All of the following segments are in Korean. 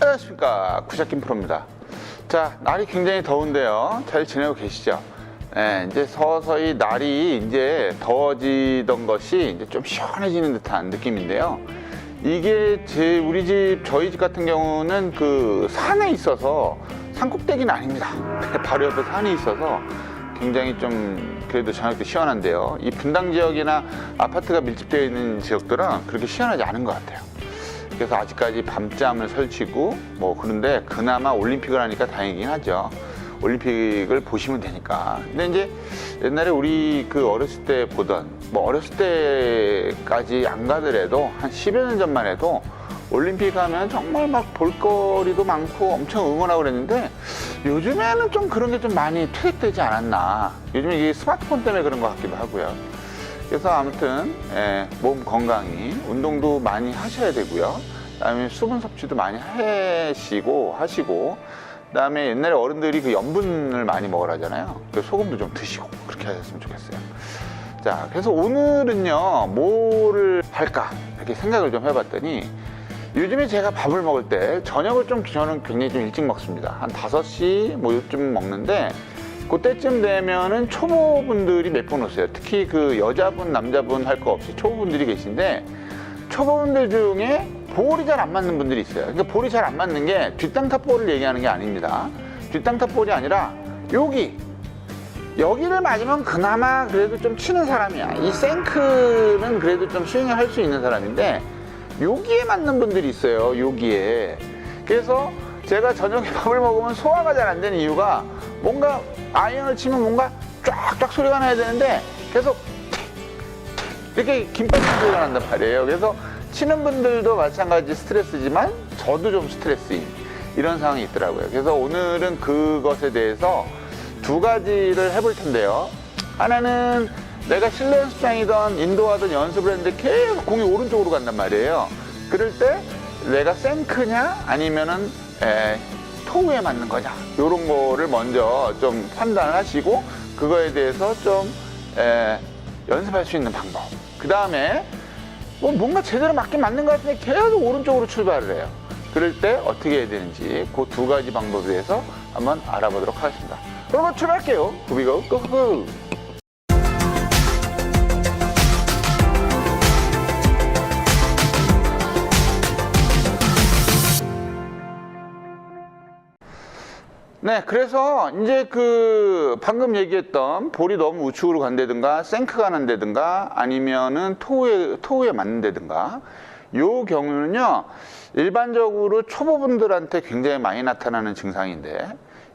안녕하십니까. 구샷김 프로입니다. 자 날이 굉장히 더운데요. 잘 지내고 계시죠? 예, 이제 서서히 날이 이제 더워지던 것이 이제 좀 시원해지는 듯한 느낌인데요. 이게 제 우리 집 저희 집 같은 경우는 그 산에 있어서 산꼭대기는 아닙니다. 바로 옆에 산이 있어서 굉장히 좀 그래도 저녁 때 시원한데요. 이 분당 지역이나 아파트가 밀집되어 있는 지역들은 그렇게 시원하지 않은 것 같아요 그래서 아직까지 밤잠을 설치고 뭐 그런데 그나마 올림픽을 하니까 다행이긴 하죠. 올림픽을 보시면 되니까. 근데 이제 옛날에 우리 그 어렸을 때 보던 뭐 어렸을 때까지 안 가더라도 한 10여 년 전만 해도 올림픽 하면 정말 막 볼거리도 많고 엄청 응원하고 그랬는데 요즘에는 좀 그런 게 좀 많이 퇴색되지 않았나. 요즘에 이게 스마트폰 때문에 그런 것 같기도 하고요. 그래서 아무튼 예, 몸 건강히 운동도 많이 하셔야 되고요. 그다음에 수분 섭취도 많이 하시고 하시고 그다음에 옛날에 어른들이 그 염분을 많이 먹으라잖아요. 그 소금도 좀 드시고 그렇게 하셨으면 좋겠어요. 자, 그래서 오늘은요 뭐를 할까 이렇게 생각을 좀 해봤더니 요즘에 제가 밥을 먹을 때 저녁을 좀 저는 굉장히 좀 일찍 먹습니다. 한 5시 뭐 요쯤 먹는데 그때쯤 되면은 초보분들이 몇 분 오세요. 특히 그 여자분, 남자분 할 거 없이 초보분들이 계신데 초보분들 중에 볼이 잘 안 맞는 분들이 있어요. 그러니까 볼이 잘 안 맞는 게 뒷땅탑 볼을 얘기하는 게 아닙니다. 뒷땅탑 볼이 아니라 여기 여기를 맞으면 그나마 그래도 좀 치는 사람이야. 이 생크는 그래도 좀 스윙을 할 수 있는 사람인데 여기에 맞는 분들이 있어요. 여기에. 그래서 제가 저녁에 밥을 먹으면 소화가 잘 안 되는 이유가 뭔가 아이언을 치면 뭔가 쫙쫙 소리가 나야 되는데 계속 이렇게 김밥 소리가 난단 말이에요. 그래서 치는 분들도 마찬가지 스트레스지만 저도 좀 스트레스인 이런 상황이 있더라고요. 그래서 오늘은 그것에 대해서 두 가지를 해볼 텐데요. 하나는 내가 실내 연습장이던 인도하던 연습을 했는데 계속 공이 오른쪽으로 간단 말이에요. 그럴 때 내가 생크냐 아니면은 에, 토우에 맞는 거냐 이런 거를 먼저 좀 판단을 하시고 그거에 대해서 좀 에, 연습할 수 있는 방법. 그 다음에 뭐 뭔가 제대로 맞긴 맞는 것 같은데 계속 오른쪽으로 출발을 해요. 그럴 때 어떻게 해야 되는지 그 두 가지 방법에 대해서 한번 알아보도록 하겠습니다. 그럼 출발할게요. 구비고 고고. 네, 그래서 이제 그 방금 얘기했던 볼이 너무 우측으로 간다든가 생크가 난다든가 아니면은 토우에 토우에 맞는다든가 요 경우는요 일반적으로 초보분들한테 굉장히 많이 나타나는 증상인데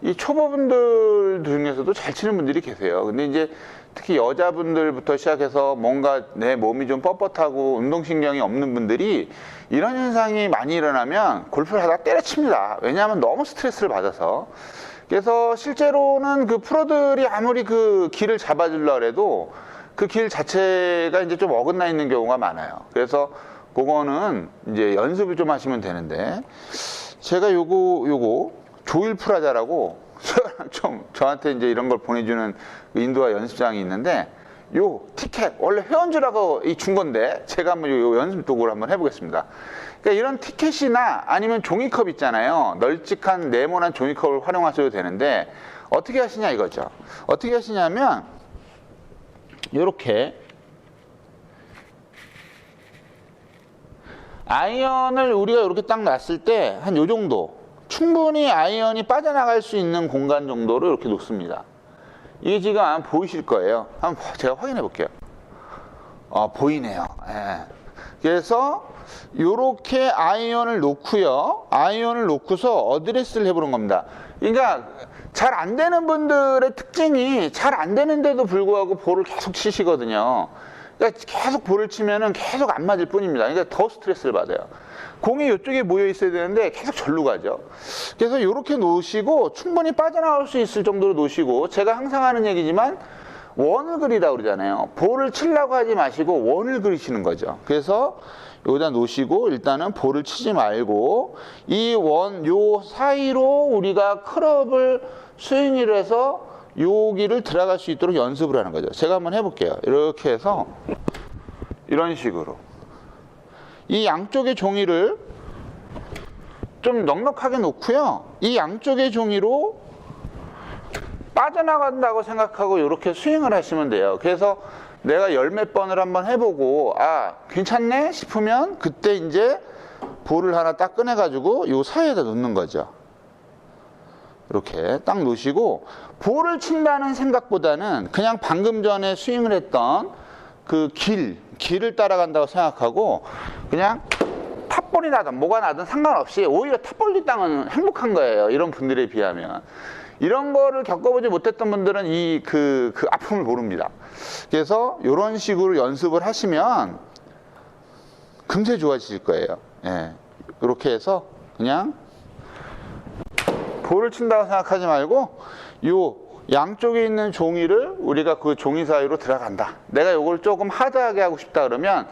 이 초보분들 중에서도 잘 치는 분들이 계세요. 근데 이제 특히 여자분들부터 시작해서 뭔가 내 몸이 좀 뻣뻣하고 운동신경이 없는 분들이 이런 현상이 많이 일어나면 골프를 하다가 때려칩니다. 왜냐하면 너무 스트레스를 받아서. 그래서 실제로는 그 프로들이 아무리 그 길을 잡아주려 해도 그 길 자체가 이제 좀 어긋나 있는 경우가 많아요. 그래서 그거는 이제 연습을 좀 하시면 되는데 제가 요거 요거 조일 프라자라고 좀 저한테 이제 이런 걸 보내주는 그 인도화 연습장이 있는데 요 티켓 원래 회원주라고 이준 건데 제가 한번 요 연습 도구를 한번 해보겠습니다. 그러니까 이런 티켓이나 아니면 종이컵 있잖아요. 널찍한 네모난 종이컵을 활용하셔도 되는데 어떻게 하시냐 이거죠. 어떻게 하시냐면 요렇게 아이언을 우리가 이렇게 딱 놨을 때 한 요 정도 충분히 아이언이 빠져나갈 수 있는 공간 정도로 이렇게 놓습니다. 이게 지금 아마 보이실 거예요. 한번 제가 확인해 볼게요. 어, 보이네요. 예. 그래서 이렇게 아이언을 놓고요. 아이언을 놓고서 어드레스를 해보는 겁니다. 그러니까 잘 안 되는 분들의 특징이 잘 안 되는데도 불구하고 볼을 계속 치시거든요. 그러니까 계속 볼을 치면은 계속 안 맞을 뿐입니다. 그러니까 더 스트레스를 받아요. 공이 이쪽에 모여 있어야 되는데 계속 절로 가죠. 그래서 이렇게 놓으시고 충분히 빠져나올 수 있을 정도로 놓으시고 제가 항상 하는 얘기지만 원을 그리다 그러잖아요. 볼을 치려고 하지 마시고 원을 그리시는 거죠. 그래서 여기다 놓으시고 일단은 볼을 치지 말고 이 원 요 사이로 우리가 클럽을 스윙을 해서 여기를 들어갈 수 있도록 연습을 하는 거죠. 제가 한번 해볼게요. 이렇게 해서 이런 식으로 이 양쪽의 종이를 좀 넉넉하게 놓고요. 이 양쪽의 종이로 빠져나간다고 생각하고 이렇게 스윙을 하시면 돼요. 그래서 내가 열 몇 번을 한번 해보고 아 괜찮네 싶으면 그때 이제 볼을 하나 딱 꺼내가지고 요 사이에다 놓는 거죠. 이렇게 딱 놓으시고 볼을 친다는 생각보다는 그냥 방금 전에 스윙을 했던 그 길, 길을 따라간다고 생각하고 그냥 탑볼이 나든 뭐가 나든 상관없이 오히려 탑볼이 땅은 행복한 거예요. 이런 분들에 비하면. 이런 거를 겪어보지 못했던 분들은 이 그 그 아픔을 모릅니다. 그래서 이런 식으로 연습을 하시면 금세 좋아지실 거예요. 예. 이렇게 해서 그냥 볼을 친다고 생각하지 말고 요 양쪽에 있는 종이를 우리가 그 종이 사이로 들어간다. 내가 요걸 조금 하드하게 하고 싶다 그러면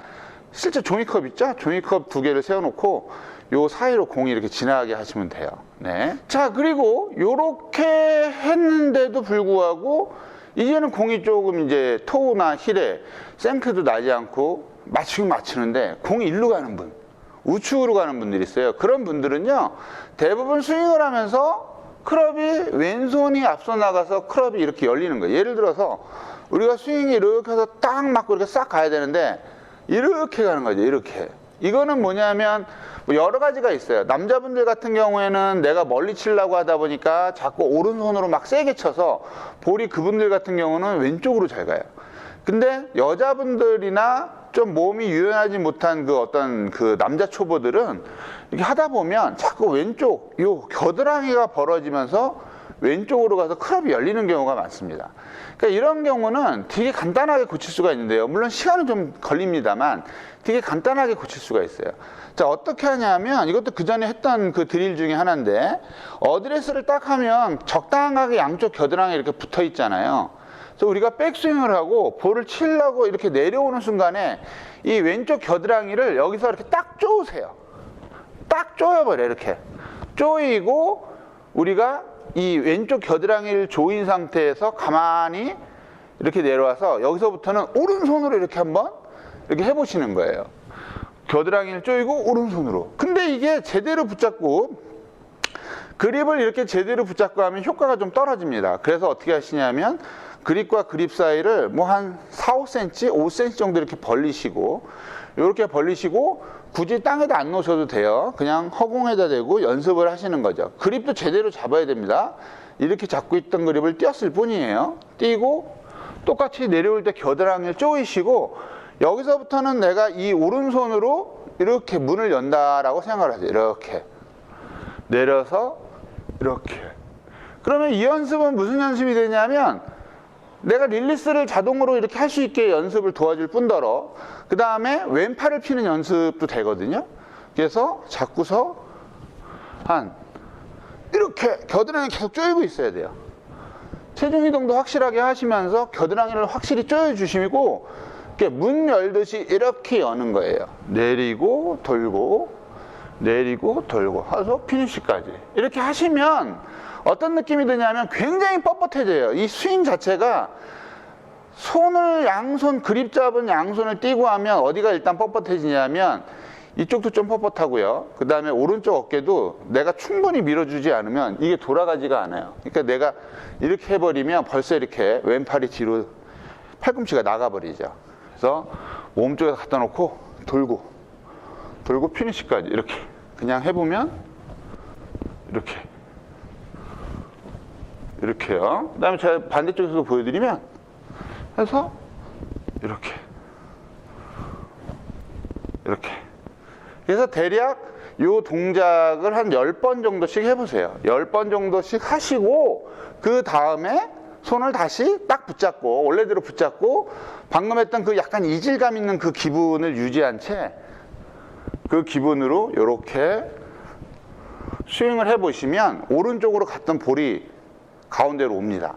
실제 종이컵 있죠? 종이컵 두 개를 세워놓고 요 사이로 공이 이렇게 지나가게 하시면 돼요. 네. 자, 그리고 요렇게 했는데도 불구하고 이제는 공이 조금 이제 토우나 힐에 생크도 나지 않고 맞추긴 맞추는데 공이 일로 가는 분. 우측으로 가는 분들이 있어요. 그런 분들은요, 대부분 스윙을 하면서 클럽이 왼손이 앞서 나가서 클럽이 이렇게 열리는 거예요. 예를 들어서 우리가 스윙이 이렇게 해서 딱 맞고 이렇게 싹 가야 되는데 이렇게 가는 거죠. 이렇게. 이거는 뭐냐면 뭐 여러 가지가 있어요. 남자분들 같은 경우에는 내가 멀리 치려고 하다 보니까 자꾸 오른손으로 막 세게 쳐서 볼이 그분들 같은 경우는 왼쪽으로 잘 가요. 근데 여자분들이나 좀 몸이 유연하지 못한 그 어떤 그 남자 초보들은 이렇게 하다 보면 자꾸 왼쪽 요 겨드랑이가 벌어지면서 왼쪽으로 가서 클럽이 열리는 경우가 많습니다. 그러니까 이런 경우는 되게 간단하게 고칠 수가 있는데요. 물론 시간은 좀 걸립니다만 되게 간단하게 고칠 수가 있어요. 자, 어떻게 하냐면 이것도 그 전에 했던 그 드릴 중에 하나인데 어드레스를 딱 하면 적당하게 양쪽 겨드랑이 이렇게 붙어 있잖아요. 그래서 우리가 백스윙을 하고 볼을 치려고 이렇게 내려오는 순간에 이 왼쪽 겨드랑이를 여기서 이렇게 딱 쪼으세요. 딱 쪼여버려 이렇게 쪼이고 우리가 이 왼쪽 겨드랑이를 조인 상태에서 가만히 이렇게 내려와서 여기서부터는 오른손으로 이렇게 한번 이렇게 해보시는 거예요. 겨드랑이를 쪼이고 오른손으로. 근데 이게 제대로 붙잡고 그립을 이렇게 제대로 붙잡고 하면 효과가 좀 떨어집니다. 그래서 어떻게 하시냐면 그립과 그립 사이를 뭐 한 4, 5cm, 5cm 정도 이렇게 벌리시고 이렇게 벌리시고 굳이 땅에다 안 놓으셔도 돼요. 그냥 허공에다 대고 연습을 하시는 거죠. 그립도 제대로 잡아야 됩니다. 이렇게 잡고 있던 그립을 띄었을 뿐이에요. 띄고 똑같이 내려올 때 겨드랑이를 쪼이시고 여기서부터는 내가 이 오른손으로 이렇게 문을 연다라고 생각을 하세요. 이렇게 내려서 이렇게. 그러면 이 연습은 무슨 연습이 되냐면 내가 릴리스를 자동으로 이렇게 할 수 있게 연습을 도와줄 뿐더러 그 다음에 왼팔을 피는 연습도 되거든요. 그래서 자꾸서 한 이렇게 겨드랑이 계속 쪼이고 있어야 돼요. 체중 이동도 확실하게 하시면서 겨드랑이를 확실히 쪼여 주시고 문 열듯이 이렇게 여는 거예요. 내리고 돌고 내리고 돌고 해서 피니시까지 이렇게 하시면 어떤 느낌이 드냐면 굉장히 뻣뻣해져요. 이 스윙 자체가 손을 양손 그립 잡은 양손을 띄고 하면 어디가 일단 뻣뻣해지냐면 이쪽도 좀 뻣뻣하고요. 그 다음에 오른쪽 어깨도 내가 충분히 밀어주지 않으면 이게 돌아가지가 않아요. 그러니까 내가 이렇게 해버리면 벌써 이렇게 왼팔이 뒤로 팔꿈치가 나가버리죠. 그래서 몸쪽에 갖다 놓고 돌고 돌고 피니시까지 이렇게 그냥 해보면 이렇게 이렇게요. 그 다음에 제가 반대쪽에서 보여드리면 해서 이렇게 이렇게 그래서 대략 요 동작을 한 10번 정도씩 해보세요. 10번 정도씩 하시고 그 다음에 손을 다시 딱 붙잡고 원래대로 붙잡고 방금 했던 그 약간 이질감 있는 그 기분을 유지한 채 그 기분으로 이렇게 스윙을 해보시면 오른쪽으로 갔던 볼이 가운데로 옵니다.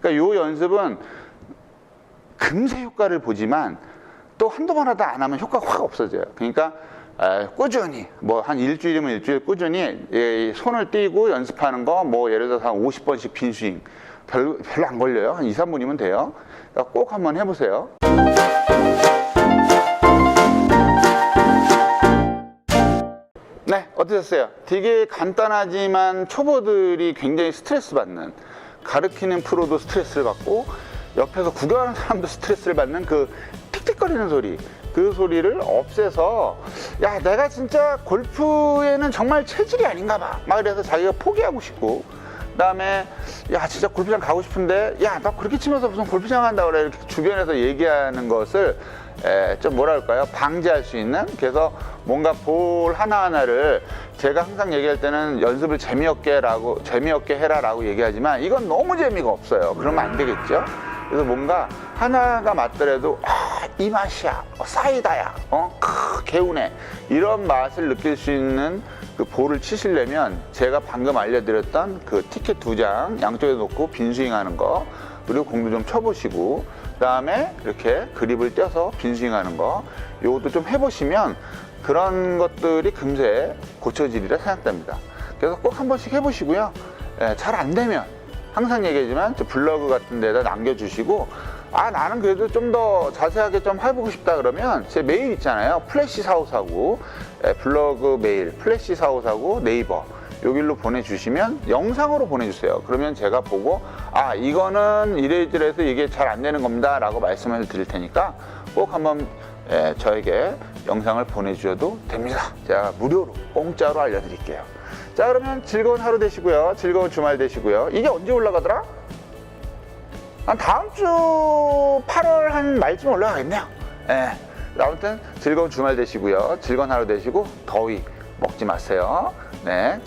그러니까 이 연습은 금세 효과를 보지만 또 한두 번 하다 안 하면 효과가 확 없어져요. 그러니까 에, 꾸준히 뭐 한 일주일이면 일주일 꾸준히 예, 손을 띄고 연습하는 거 뭐 예를 들어서 한 50번씩 빈 스윙 별로, 별로 안 걸려요. 한 2, 3분이면 돼요. 그러니까 꼭 한번 해보세요. 네, 어떠 어떠셨어요? 되게 간단하지만 초보들이 굉장히 스트레스 받는 가르치는 프로도 스트레스를 받고 옆에서 구경하는 사람도 스트레스를 받는 그 틱틱거리는 소리 그 소리를 없애서 야 내가 진짜 골프에는 정말 체질이 아닌가 봐막 이래서 자기가 포기하고 싶고 그다음에 야 진짜 골프장 가고 싶은데 야 나 그렇게 치면서 무슨 골프장 간다 그래. 이렇게 주변에서 얘기하는 것을 에, 좀 뭐랄까요? 방지할 수 있는 그래서 뭔가 볼 하나하나를 제가 항상 얘기할 때는 연습을 재미없게 라고 재미없게 해라 라고 얘기하지만 이건 너무 재미가 없어요. 그러면 안 되겠죠? 그래서 뭔가 하나가 맞더라도 아, 이 맛이야. 어, 사이다야. 어 크, 개운해. 이런 맛을 느낄 수 있는 그 볼을 치시려면 제가 방금 알려드렸던 그 티켓 두 장 양쪽에 놓고 빈스윙 하는 거 그리고 공도 좀 쳐보시고 그 다음에 이렇게 그립을 떼서 빈스윙 하는 거 요것도 좀 해보시면 그런 것들이 금세 고쳐지리라 생각됩니다. 그래서 꼭 한 번씩 해보시고요. 예, 잘 안 되면 항상 얘기하지만 저 블로그 같은 데다 남겨주시고 아 나는 그래도 좀 더 자세하게 좀 해보고 싶다 그러면 제 메일 있잖아요 플래시 사오사구 예, 블로그 메일 플래시 사오사구 네이버 여기로 보내주시면 영상으로 보내주세요 그러면 제가 보고 아 이거는 이래저래서 이게 잘 안 되는 겁니다 라고 말씀을 드릴 테니까 꼭 한번 예, 저에게 영상을 보내주셔도 됩니다 제가 무료로 공짜로 알려드릴게요 자 그러면 즐거운 하루 되시고요 즐거운 주말 되시고요 이게 언제 올라가더라? 한 다음 주 8월 한 말쯤 올라가겠네요. 예. 아무튼 즐거운 주말 되시고요. 즐거운 하루 되시고 더위 먹지 마세요. 네.